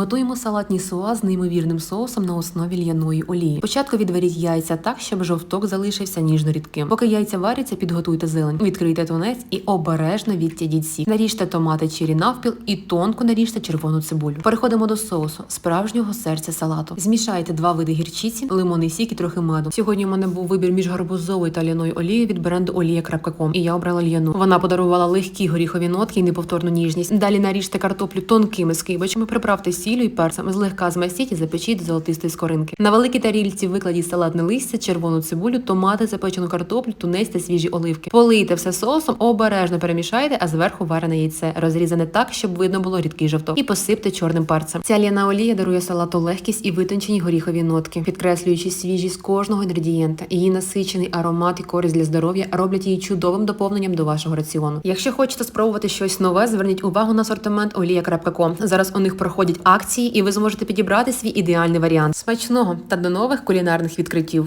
Готуємо салатні соа з неймовірним соусом на основі л'яної олії. Спочатку відваріть яйця так, щоб жовток залишився ніжно рідким. Поки яйця варяться, підготуйте зелень. Відкрийте тунець і обережно відтядіть сік. Наріжте томати чирі навпіл і тонко наріжте червону цибулю. Переходимо до соусу справжнього серця салату. Змішайте два види гірчиці, лимонний сік і трохи меду. Сьогодні у мене був вибір між гарбузовою та ляною олією від бренду олія.ком. І я обрала льяну. Вона подарувала легкі горіхові нотки і неповторну ніжність. Далі наріжте картоплю тонкими скибочками, приправте сіллю і перцем, злегка змастіть і запечіть до золотистої скоринки. На великій тарільці викладіть салатне листя, червону цибулю, томати, запечену картоплю, тунець та свіжі оливки. Полийте все соусом, обережно перемішайте, а зверху варене яйце, розрізане так, щоб видно було рідкий жовток. І посипте чорним перцем. Ця л'яна олія дарує салату легкість і витончені горіхові нотки, підкреслюючи свіжість кожного інгредієнта. Її насичений аромат і користь для здоров'я роблять її чудовим доповненням до вашого раціону. Якщо хочете спробувати щось нове, зверніть увагу на асортимент олія.ком. Зараз у них проходять акції, і ви зможете підібрати свій ідеальний варіант. Смачного та до нових кулінарних відкриттів.